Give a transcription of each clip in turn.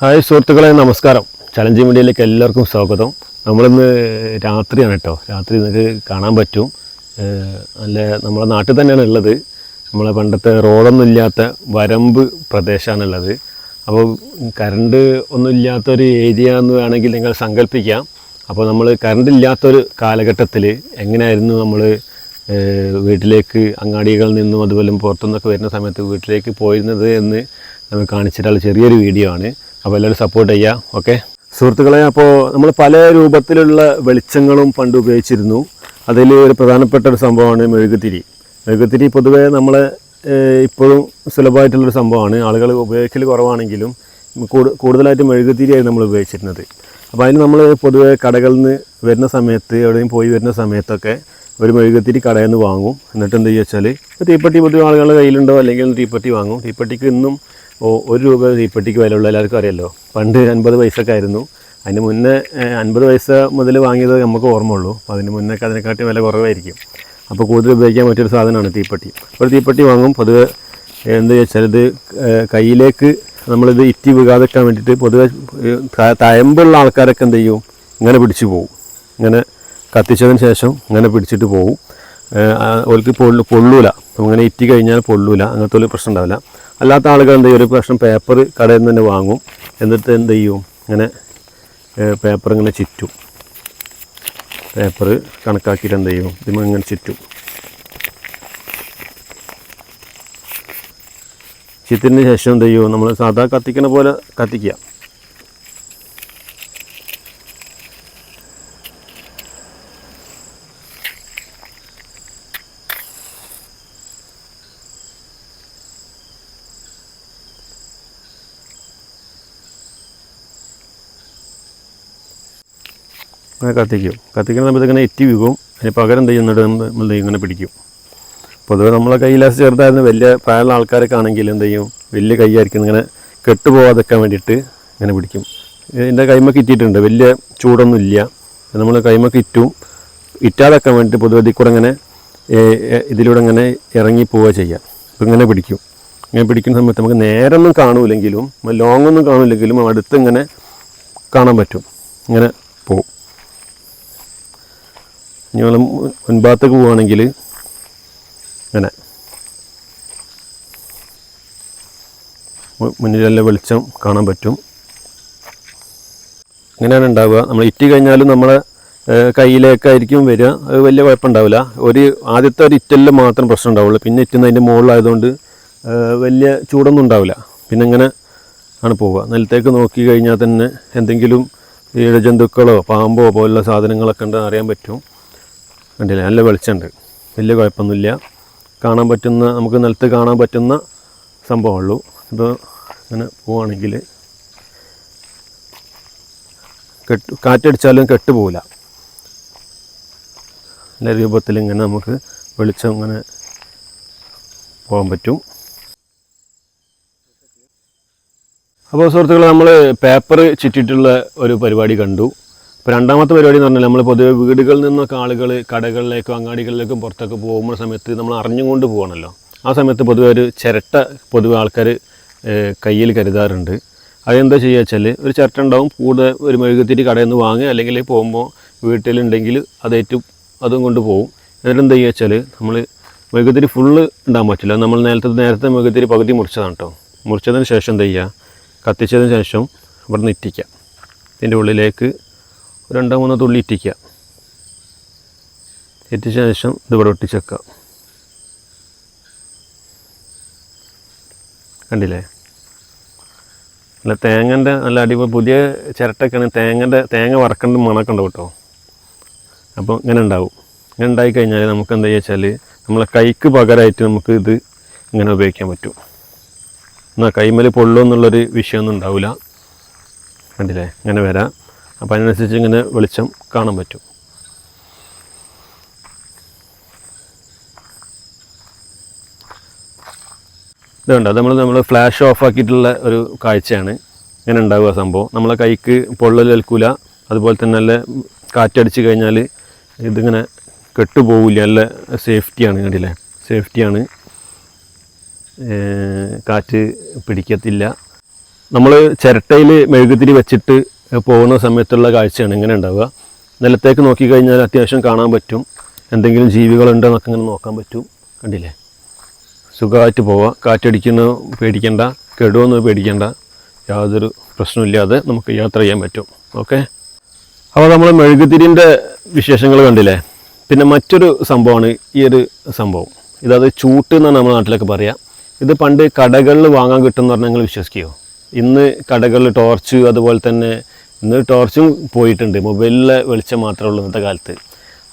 Hi സുഹൃത്തുക്കളെ നമസ്കാരം. Challenge മീഡിയയിലേക്ക് എല്ലാവർക്കും സ്വാഗതം. നമ്മളിന്ന് രാത്രിയാണ് കേട്ടോ. രാത്രി നിങ്ങൾക്ക് കാണാൻ പറ്റും. നല്ല നമ്മളെ നാട്ടിൽ തന്നെയാണ് ഉള്ളത്. നമ്മളെ പണ്ടത്തെ റോഡൊന്നും ഇല്ലാത്ത വരമ്പ് പ്രദേശമാണുള്ളത്. അപ്പോൾ കറണ്ട് ഒന്നും ഇല്ലാത്തൊരു ഏരിയ എന്ന് വേണമെങ്കിൽ നിങ്ങൾ സങ്കല്പിക്കാം. അപ്പോൾ നമ്മൾ കറണ്ട് ഇല്ലാത്തൊരു കാലഘട്ടത്തിൽ എങ്ങനെയായിരുന്നു നമ്മൾ വീട്ടിലേക്ക് അങ്ങാടികളിൽ നിന്നും അതുപോലെ പുറത്തുനിന്നൊക്കെ വരുന്ന സമയത്ത് വീട്ടിലേക്ക് പോയിരുന്നത് എന്ന് നമ്മൾ കാണിച്ചിട്ടുള്ള ചെറിയൊരു വീഡിയോ ആണ്. അപ്പോൾ എല്ലാവരും സപ്പോർട്ട് ചെയ്യുക ഓക്കെ സുഹൃത്തുക്കളെ അപ്പോൾ നമ്മൾ പല രൂപത്തിലുള്ള വെളിച്ചങ്ങളും പണ്ട് ഉപയോഗിച്ചിരുന്നു. അതിൽ ഒരു പ്രധാനപ്പെട്ട ഒരു സംഭവമാണ് മെഴുകുതിരി. മെഴുകുതിരി പൊതുവേ നമ്മളെ ഏഹ്, ഇപ്പോഴും സുലഭമായിട്ടുള്ളൊരു സംഭവമാണ്. ആളുകൾ ഉപയോഗിക്കൽ കുറവാണെങ്കിലും കൂടു- കൂടുതലായിട്ട് മെഴുകുതിരിയായിരുന്നു നമ്മൾ ഉപയോഗിച്ചിരുന്നത്. അപ്പോൾ അതിന് നമ്മൾ പൊതുവേ കടകളിൽ നിന്ന് വരുന്ന സമയത്ത് എവിടെയും പോയി വരുന്ന സമയത്തൊക്കെ ഒരു മെഴുകുതിരി കടയിൽ നിന്ന് വാങ്ങും. എന്നിട്ട് എന്താ ചെയ്യുക വെച്ചാൽ തീപ്പെട്ടി പൊതുവെ ആളുകളുടെ കയ്യിലുണ്ടോ അല്ലെങ്കിൽ തീപ്പെട്ടി വാങ്ങും. തീപ്പെട്ടിക്ക് ഇന്നും ഒരു രൂപ തീപ്പെട്ടിക്ക് വില ഉള്ള എല്ലാവർക്കും അറിയാമല്ലോ പണ്ട് അൻപത് പൈസക്ക് ആയിരുന്നു. അതിന് മുന്നേ അൻപത് പൈസ മുതൽ വാങ്ങിയത് നമുക്ക് ഓർമ്മയുള്ളൂ. അപ്പോൾ അതിന് മുന്നേ അതിനെക്കാട്ടി വില കുറവായിരിക്കും. അപ്പോൾ കൂടുതൽ ഉപയോഗിക്കാൻ പറ്റിയൊരു സാധനമാണ് തീപ്പെട്ടി. ഒരു തീപ്പെട്ടി വാങ്ങും. പൊതുവെ എന്ത് വെച്ചാൽ ഇത് കയ്യിലേക്ക് നമ്മളിത് ഇറ്റി വീകാതെക്കാൻ വേണ്ടിയിട്ട് പൊതുവെ തയമ്പുള്ള ആൾക്കാരൊക്കെ എന്ത് ചെയ്യും? ഇങ്ങനെ പിടിച്ചു പോകും ഇങ്ങനെ കത്തിച്ചതിന് ശേഷം ഇങ്ങനെ പിടിച്ചിട്ട് പോകും ഓൽക്ക് പൊള്ളു പൊള്ളൂല. അങ്ങനെ ഇറ്റി കഴിഞ്ഞാൽ പൊള്ളൂല. അങ്ങനത്തെ ഒരു പ്രശ്നം ഉണ്ടാവില്ല. അല്ലാത്ത ആളുകൾ എന്ത് ചെയ്യും? ഒരു പ്രശ്നം പേപ്പർ കടയിൽ നിന്ന് തന്നെ വാങ്ങും. എന്നിട്ട് എന്ത് ചെയ്യും? ഇങ്ങനെ പേപ്പർ ഇങ്ങനെ ചുറ്റും. പേപ്പർ കണക്കാക്കിയിട്ട് എന്ത് ചെയ്യും? ഇതിമ ഇങ്ങനെ ചുറ്റും. ചിത്തിന് ശേഷം എന്ത് ചെയ്യും? നമ്മൾ സാധാ കത്തിക്കുന്ന പോലെ കത്തിക്കുക. അങ്ങനെ കത്തിക്കും. കത്തിക്കുന്ന സമയത്ത് ഇങ്ങനെ എറ്റി വീകും. അതിന് പകരം എന്ത് ചെയ്യുന്നുണ്ട് നമ്മൾ ഇങ്ങനെ പിടിക്കും. പൊതുവെ നമ്മളെ കയ്യിലാസ് ചെറുതായിരുന്നു. വലിയ പ്രായമുള്ള ആൾക്കാരൊക്കെ ആണെങ്കിൽ എന്ത് ചെയ്യും? വലിയ കൈയായിരിക്കും. ഇങ്ങനെ കെട്ടുപോകാതെക്കാൻ വേണ്ടിയിട്ട് ഇങ്ങനെ പിടിക്കും. ഇതിന്റെ കൈമൊക്കെ ഇറ്റിയിട്ടുണ്ട്. വലിയ ചൂടൊന്നും ഇല്ല. നമ്മൾ കൈമൊക്കെ ഇറ്റും. ഇറ്റാതെക്കാൻ വേണ്ടിയിട്ട് പൊതുവെ കൂടെ ഇങ്ങനെ ഇതിലൂടെ ഇങ്ങനെ ഇറങ്ങി പോവുക ചെയ്യാം. അപ്പം ഇങ്ങനെ പിടിക്കും. ഇങ്ങനെ പിടിക്കുന്ന സമയത്ത് നമുക്ക് നേരൊന്നും കാണൂലെങ്കിലും ലോങ്ങൊന്നും കാണൂലെങ്കിലും അടുത്ത് ഇങ്ങനെ കാണാൻ പറ്റും. ഇങ്ങനെ പോവും. ഞങ്ങൾ മുൻഭാഗത്തേക്ക് പോവുകയാണെങ്കിൽ അങ്ങനെ. മു- മുന്നിലെല്ലാം വെളിച്ചം കാണാൻ പറ്റും. അങ്ങനെയാണ് ഉണ്ടാവുക. നമ്മൾ ഇറ്റി കഴിഞ്ഞാലും നമ്മളെ കയ്യിലേക്കായിരിക്കും വരിക. അത് വലിയ കുഴപ്പമുണ്ടാവില്ല. ഒരു ആദ്യത്തെ ഒരു ഇറ്റലിൽ മാത്രം പ്രശ്നം ഉണ്ടാവുള്ളൂ. പിന്നെ ഇറ്റുന്ന അതിന്റെ മുകളിലായതുകൊണ്ട് വലിയ ചൂടൊന്നും ഉണ്ടാവില്ല. പിന്നെ ഇങ്ങനെ ആണ് പോവുക. നിലത്തേക്ക് നോക്കി കഴിഞ്ഞാൽ തന്നെ എന്തെങ്കിലും ഇഴജന്തുക്കളോ പാമ്പോ പോലുള്ള സാധനങ്ങളൊക്കെ ഉണ്ടെന്ന് അറിയാൻ പറ്റും. കണ്ടില്ലേ? നല്ല വെളിച്ചമുണ്ട്. വലിയ കുഴപ്പമൊന്നുമില്ല. കാണാൻ പറ്റുന്ന നമുക്ക് നിലത്ത് കാണാൻ പറ്റുന്ന സംഭവമുള്ളൂ. ഇപ്പോൾ ഇങ്ങനെ പോവുകയാണെങ്കിൽ കെട്ട് കാറ്റടിച്ചാലും കെട്ടുപോകില്ല നല്ല രൂപത്തിൽ ഇങ്ങനെ നമുക്ക് വെളിച്ചം ഇങ്ങനെ പോകാൻ പറ്റും. അപ്പോൾ സുഹൃത്തുക്കളെ നമ്മൾ പേപ്പർ ചുറ്റിയിട്ടുള്ള ഒരു പരിപാടി കണ്ടു. ഇപ്പോൾ രണ്ടാമത്തെ പരിപാടി എന്ന് പറഞ്ഞാൽ നമ്മൾ പൊതുവെ വീടുകളിൽ നിന്നൊക്കെ ആളുകൾ കടകളിലേക്കും അങ്ങാടികളിലേക്കും പുറത്തൊക്കെ പോകുന്ന സമയത്ത് നമ്മൾ അറിഞ്ഞുകൊണ്ട് പോകണമല്ലോ ആ സമയത്ത് പൊതുവെ ഒരു ചിരട്ട പൊതുവെ ആൾക്കാർ കയ്യിൽ കരുതാറുണ്ട്. അതെന്താ ചെയ്യുക വെച്ചാൽ ഒരു ചിരട്ട ഉണ്ടാവും കൂടെ ഒരു മെഴുകുത്തിരി കടയിൽ നിന്ന് വാങ്ങുക അല്ലെങ്കിൽ പോകുമ്പോൾ വീട്ടിലുണ്ടെങ്കിൽ അതേറ്റു അതും കൊണ്ട് പോകും എന്നിട്ട് എന്താ ചെയ്യുക വെച്ചാൽ നമ്മൾ മെഴുകുതിരി ഫുള്ള് ഉണ്ടാകാൻ പറ്റില്ല. നമ്മൾ നേരത്തെ നേരത്തെ മെഴുകുതിരി പകുതി മുറിച്ചതാണ് കേട്ടോ മുറിച്ചതിന് ശേഷം എന്താ ചെയ്യുക കത്തിച്ചതിന് ശേഷം ഇവിടെ നിന്ന് ഇറ്റിക്കുക ഇതിന്റെ ഉള്ളിലേക്ക് രണ്ടോ മൂന്നോ തുള്ളി ഇറ്റിക്കുക. ഇറ്റിച്ച ശേഷം ഇത് ഇവിടെ ഒട്ടിച്ചേക്കുക. കണ്ടില്ലേ? അല്ല തേങ്ങന്റെ നല്ല അടിപൊളി പുതിയ ചിരട്ടക്കാണെങ്കിൽ തേങ്ങന്റെ തേങ്ങ വറക്കേണ്ട മണക്കുണ്ട് കേട്ടോ. അപ്പോൾ ഇങ്ങനെ ഉണ്ടാവും. ഇങ്ങനെ ഉണ്ടായി കഴിഞ്ഞാൽ നമുക്ക് എന്താ വെച്ചാൽ നമ്മളെ കൈക്ക് പകരമായിട്ട് നമുക്ക് ഇത് ഇങ്ങനെ ഉപയോഗിക്കാൻ പറ്റും. എന്നാൽ കൈമൽ പൊള്ളുമെന്നുള്ളൊരു വിഷയമൊന്നും ഉണ്ടാവില്ല. കണ്ടില്ലേ? ഇങ്ങനെ വരാം. അപ്പോൾ അതിനനുസരിച്ച് ഇങ്ങനെ വെളിച്ചം കാണാൻ പറ്റും. ഇതുണ്ട് നമ്മൾ നമ്മൾ ഫ്ലാഷ് ഓഫ് ആക്കിയിട്ടുള്ള ഒരു കാഴ്ചയാണ്. ഇങ്ങനെ ഉണ്ടാവുക സംഭവം. നമ്മളെ കൈക്ക് പൊള്ളൽ ഏൽക്കൂല. അതുപോലെ തന്നെ നല്ല കാറ്റടിച്ച് കഴിഞ്ഞാൽ ഇതിങ്ങനെ കെട്ടുപോകില്ല നല്ല സേഫ്റ്റിയാണ് കണ്ടില്ലേ? സേഫ്റ്റിയാണ്. കാറ്റ് പിടിക്കത്തില്ല. നമ്മൾ ചിരട്ടയിൽ മെഴുകുതിരി വെച്ചിട്ട് പോകുന്ന സമയത്തുള്ള കാഴ്ചയാണ് ഇങ്ങനെ ഉണ്ടാവുക. നിലത്തേക്ക് നോക്കിക്കഴിഞ്ഞാൽ അത്യാവശ്യം കാണാൻ പറ്റും. എന്തെങ്കിലും ജീവികളുണ്ടോ എന്നൊക്കെ ഇങ്ങനെ നോക്കാൻ പറ്റും. കണ്ടില്ലേ? സുഖമായിട്ട് പോവാം കാറ്റടിക്കുന്ന പേടിക്കേണ്ട. കെടുവെന്ന് പേടിക്കേണ്ട. യാതൊരു പ്രശ്നമില്ലാതെ നമുക്ക് യാത്ര ചെയ്യാൻ പറ്റും. ഓക്കെ? അപ്പോൾ നമ്മൾ മെഴുകുതിരിന്റെ വിശേഷങ്ങൾ കണ്ടില്ലേ? പിന്നെ മറ്റൊരു സംഭവമാണ് ഈ ഒരു സംഭവം. ഇതത് ചൂട്ട് എന്നാണ് നമ്മുടെ നാട്ടിലൊക്കെ പറയാം. ഇത് പണ്ട് കടകളിൽ വാങ്ങാൻ കിട്ടുമെന്ന് പറഞ്ഞാൽ നിങ്ങൾ വിശ്വസിക്കുമോ ഇന്ന് കടകളിൽ ടോർച്ച് അതുപോലെ തന്നെ ഇന്ന് ടോർച്ചും പോയിട്ടുണ്ട്. മൊബൈലിലെ വെളിച്ചം മാത്രമേ ഉള്ളൂ ഇന്നത്തെ കാലത്ത്.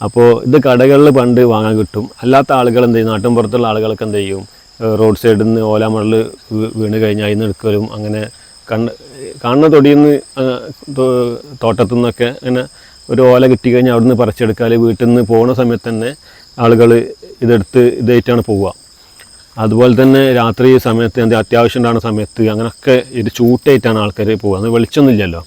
അപ്പോൾ ഇത് കടകളിൽ പണ്ട് വാങ്ങാൻ കിട്ടും. അല്ലാത്ത ആളുകൾ എന്ത് ചെയ്യും? നാട്ടിൻ പുറത്തുള്ള ആളുകളൊക്കെ എന്ത് ചെയ്യും? റോഡ് സൈഡിൽ നിന്ന് ഓലാമണൽ വീണ് കഴിഞ്ഞാൽ അതിൽ നിന്ന് എടുക്കലും അങ്ങനെ കണ്ണ് കാണുന്ന തൊടിയിൽ നിന്ന് തോട്ടത്തു നിന്നൊക്കെ അങ്ങനെ ഒരു ഓല കിട്ടി കഴിഞ്ഞാൽ അവിടെ നിന്ന് പറിച്ചെടുക്കാൽ വീട്ടിൽ നിന്ന് പോകുന്ന സമയത്ത് തന്നെ ആളുകൾ ഇതെടുത്ത് ഇതായിട്ടാണ് പോവുക. അതുപോലെ തന്നെ രാത്രി സമയത്ത് എന്താ അത്യാവശ്യം ഉണ്ടാകുന്ന സമയത്ത് അങ്ങനെയൊക്കെ ഇത് ചൂട്ടായിട്ടാണ് ആൾക്കാർ പോകുക അത് വെളിച്ചൊന്നുമില്ലല്ലോ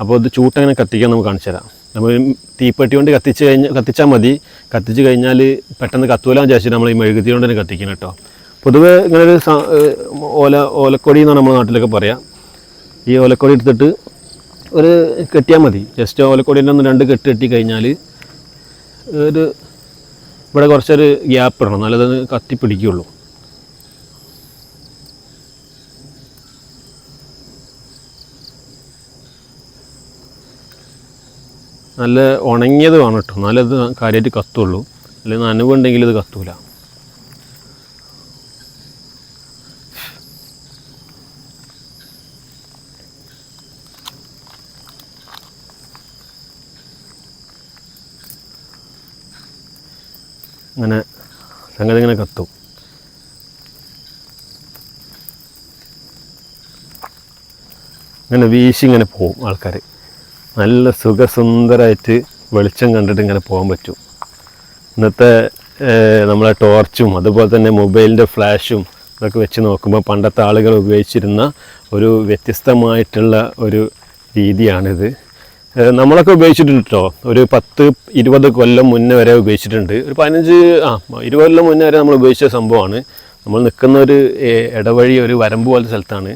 അപ്പോൾ ഇത് ചൂട്ടങ്ങനെ കത്തിക്കാൻ നമുക്ക് കാണിച്ചു തരാം. നമ്മൾ തീപ്പെട്ടി കൊണ്ട് കത്തിച്ച് കഴിഞ്ഞ് കത്തിച്ചാൽ മതി. കത്തിച്ച് കഴിഞ്ഞാൽ പെട്ടെന്ന് കത്തൂലാന്ന് വിചാരിച്ചിട്ട് നമ്മൾ ഈ മെഴുകുതി കൊണ്ട് തന്നെ കത്തിക്കണം കേട്ടോ പൊതുവെ ഇങ്ങനെ ഒരു സ- ഓല ഓലക്കൊടി എന്നാണ് നമ്മുടെ നാട്ടിലൊക്കെ പറയാം. ഈ ഓലക്കൊടി എടുത്തിട്ട് ഒരു കെട്ടിയാൽ മതി. ജസ്റ്റ് ഓലക്കൊടീന്റെ ഒന്ന് രണ്ട് കെട്ട് കെട്ടി കഴിഞ്ഞാൽ ഒരു ഇവിടെ കുറച്ചൊരു ഗ്യാപ്പ് ഇടണം. നല്ലത് കത്തി പിടിക്കുകയുള്ളൂ നല്ല ഉണങ്ങിയത് വേണം കേട്ടോ നല്ലത് കാര്യമായിട്ട് കത്തുള്ളൂ. അല്ലെങ്കിൽ നനവുണ്ടെങ്കിൽ ഇത് കത്തൂല. അങ്ങനെ സംഗതി ഇങ്ങനെ കത്തും. ഇങ്ങനെ വീശി ഇങ്ങനെ പോവും ആൾക്കാർ നല്ല സുഖസുന്ദരമായിട്ട് വെളിച്ചം കണ്ടിട്ട് ഇങ്ങനെ പോകാൻ പറ്റും. ഇന്നത്തെ നമ്മളെ ടോർച്ചും അതുപോലെ തന്നെ മൊബൈലിന്റെ ഫ്ലാഷും ഇതൊക്കെ വെച്ച് നോക്കുമ്പോൾ പണ്ടത്തെ ആളുകൾ ഉപയോഗിച്ചിരുന്ന ഒരു വ്യത്യസ്തമായിട്ടുള്ള ഒരു രീതിയാണിത്. നമ്മളൊക്കെ ഉപയോഗിച്ചിട്ടുണ്ട് കേട്ടോ ഒരു പത്ത് ഇരുപത് കൊല്ലം മുന്നേ വരെ ഉപയോഗിച്ചിട്ടുണ്ട്. ഒരു പതിനഞ്ച് ആ ഇരുപത് കൊല്ലം മുന്നേ വരെ നമ്മൾ ഉപയോഗിച്ച സംഭവമാണ്. നമ്മൾ നിൽക്കുന്ന ഒരു ഇടവഴി ഒരു വരമ്പ് പോലത്തെ സ്ഥലത്താണ്.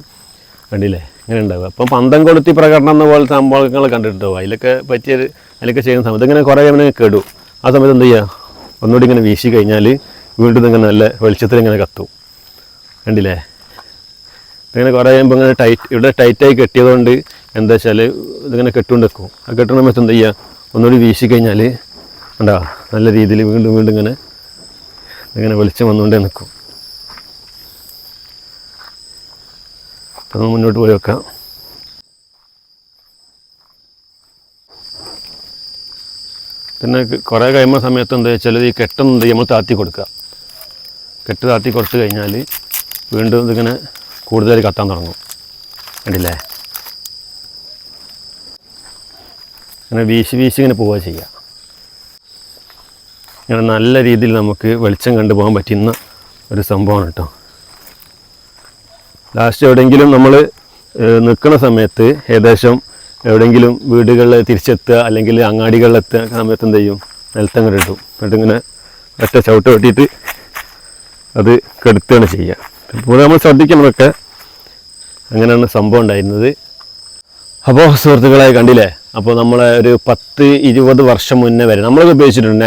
കണ്ടില്ലേ? ഇങ്ങനെ ഉണ്ടാവുക അപ്പം പന്തം കൊടുത്തി പ്രകടനം എന്ന പോലത്തെ സംഭവങ്ങൾ കണ്ടിട്ടുണ്ടാവും അതിലൊക്കെ പറ്റിയത് അതിലൊക്കെ ചെയ്യുന്ന സമയത്ത് ഇങ്ങനെ കുറേ ഇങ്ങനെ കേടു. ആ സമയത്ത് എന്ത് ചെയ്യുക ഒന്നുകൂടി ഇങ്ങനെ വീശി കഴിഞ്ഞാൽ വീണ്ടും ഇങ്ങനെ നല്ല വെളിച്ചത്തിൽ ഇങ്ങനെ കത്തും. കണ്ടില്ലേ? ഇങ്ങനെ കുറേ കഴിയുമ്പോൾ ഇങ്ങനെ ടൈറ്റ് ഇവിടെ ടൈറ്റായി കെട്ടിയതുകൊണ്ട് എന്താ വെച്ചാൽ ഇതിങ്ങനെ കെട്ടുകൊണ്ട് വെക്കും ആ കെട്ടുന്ന സമയത്ത് എന്ത് ചെയ്യുക ഒന്നുകൂടി വീശി കഴിഞ്ഞാൽ ഉണ്ടാവുക നല്ല രീതിയിൽ വീണ്ടും വീണ്ടും ഇങ്ങനെ ഇങ്ങനെ വെളിച്ചം വന്നുകൊണ്ടേ നിൽക്കും നമുക്ക് മുന്നോട്ട് പോയി വെക്കാം. പിന്നെ കുറേ കഴിയുമ്പോൾ സമയത്ത് എന്താ വെച്ചാൽ ഈ ചെയ്യും? നമ്മൾ താത്തി കൊടുക്കുക. കെട്ട് താത്തി കൊടുത്തു കഴിഞ്ഞാൽ വീണ്ടും ഇതിങ്ങനെ കൂടുതൽ കത്താൻ തുടങ്ങും. കണ്ടില്ലേ? അങ്ങനെ വീശി വീശി ഇങ്ങനെ പോവുക ചെയ്യുക. ഇങ്ങനെ നല്ല രീതിയിൽ നമുക്ക് വെളിച്ചം കണ്ടുപോകാൻ പറ്റുന്ന ഒരു സംഭവമാണ് കേട്ടോ. ലാസ്റ്റ് എവിടെയെങ്കിലും നമ്മൾ നിൽക്കുന്ന സമയത്ത് ഏകദേശം എവിടെയെങ്കിലും വീടുകളിൽ തിരിച്ചെത്തുക അല്ലെങ്കിൽ അങ്ങാടികളിലെത്തുക സമയത്ത് എന്ത് ചെയ്യും? നിലത്തങ്ങനെ ഇടും. എന്നിട്ട് ഇങ്ങനെ ഒറ്റ ചവിട്ട് വെട്ടിയിട്ട് അത് കെടുത്തുകയാണ് ചെയ്യുക. ഇപ്പോൾ നമ്മൾ ശ്രദ്ധിക്കണമൊക്കെ അങ്ങനെയാണ് സംഭവം ഉണ്ടായിരുന്നത്. അപ്പോൾ സുഹൃത്തുക്കളെ കണ്ടില്ലേ? അപ്പോൾ നമ്മളെ ഒരു പത്ത് ഇരുപത് വർഷം മുന്നേ വരെ നമ്മളൊക്കെ ഉപയോഗിച്ചിട്ടുണ്ട്.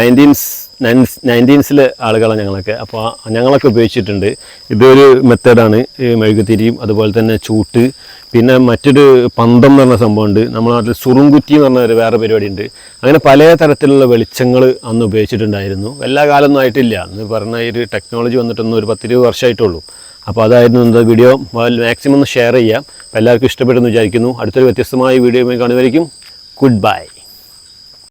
നയന്റീൻസ് നയന്റീൻസിലെ ആളുകളാണ് ഞങ്ങളൊക്കെ. അപ്പോൾ ഞങ്ങളൊക്കെ ഉപയോഗിച്ചിട്ടുണ്ട്. ഇതൊരു മെത്തേഡാണ്. ഈ മെഴുകുതിരിയും അതുപോലെ തന്നെ ചൂട്ട് പിന്നെ മറ്റൊരു പന്തം എന്ന് പറഞ്ഞ സംഭവമുണ്ട്. നമ്മുടെ നാട്ടിൽ സുറുംകുറ്റി എന്ന് പറഞ്ഞ ഒരു വേറെ പരിപാടിയുണ്ട്. അങ്ങനെ പല തരത്തിലുള്ള വെളിച്ചങ്ങൾ അന്ന് ഉപയോഗിച്ചിട്ടുണ്ടായിരുന്നു. എല്ലാ കാലമൊന്നും ആയിട്ടില്ല. എന്ന് പറഞ്ഞ ഒരു ടെക്നോളജി വന്നിട്ടൊന്നും ഒരു പത്തിരുപത് വർഷമായിട്ടുള്ളൂ. അപ്പോൾ അതായിരുന്നു എന്താ വീഡിയോ. മാക്സിമം ഒന്ന് ഷെയർ ചെയ്യാം. എല്ലാവർക്കും ഇഷ്ടപ്പെട്ടെന്ന് വിചാരിക്കുന്നു. അടുത്തൊരു വ്യത്യസ്തമായ വീഡിയോ കാണുമായിരിക്കും ഗുഡ് ബൈ.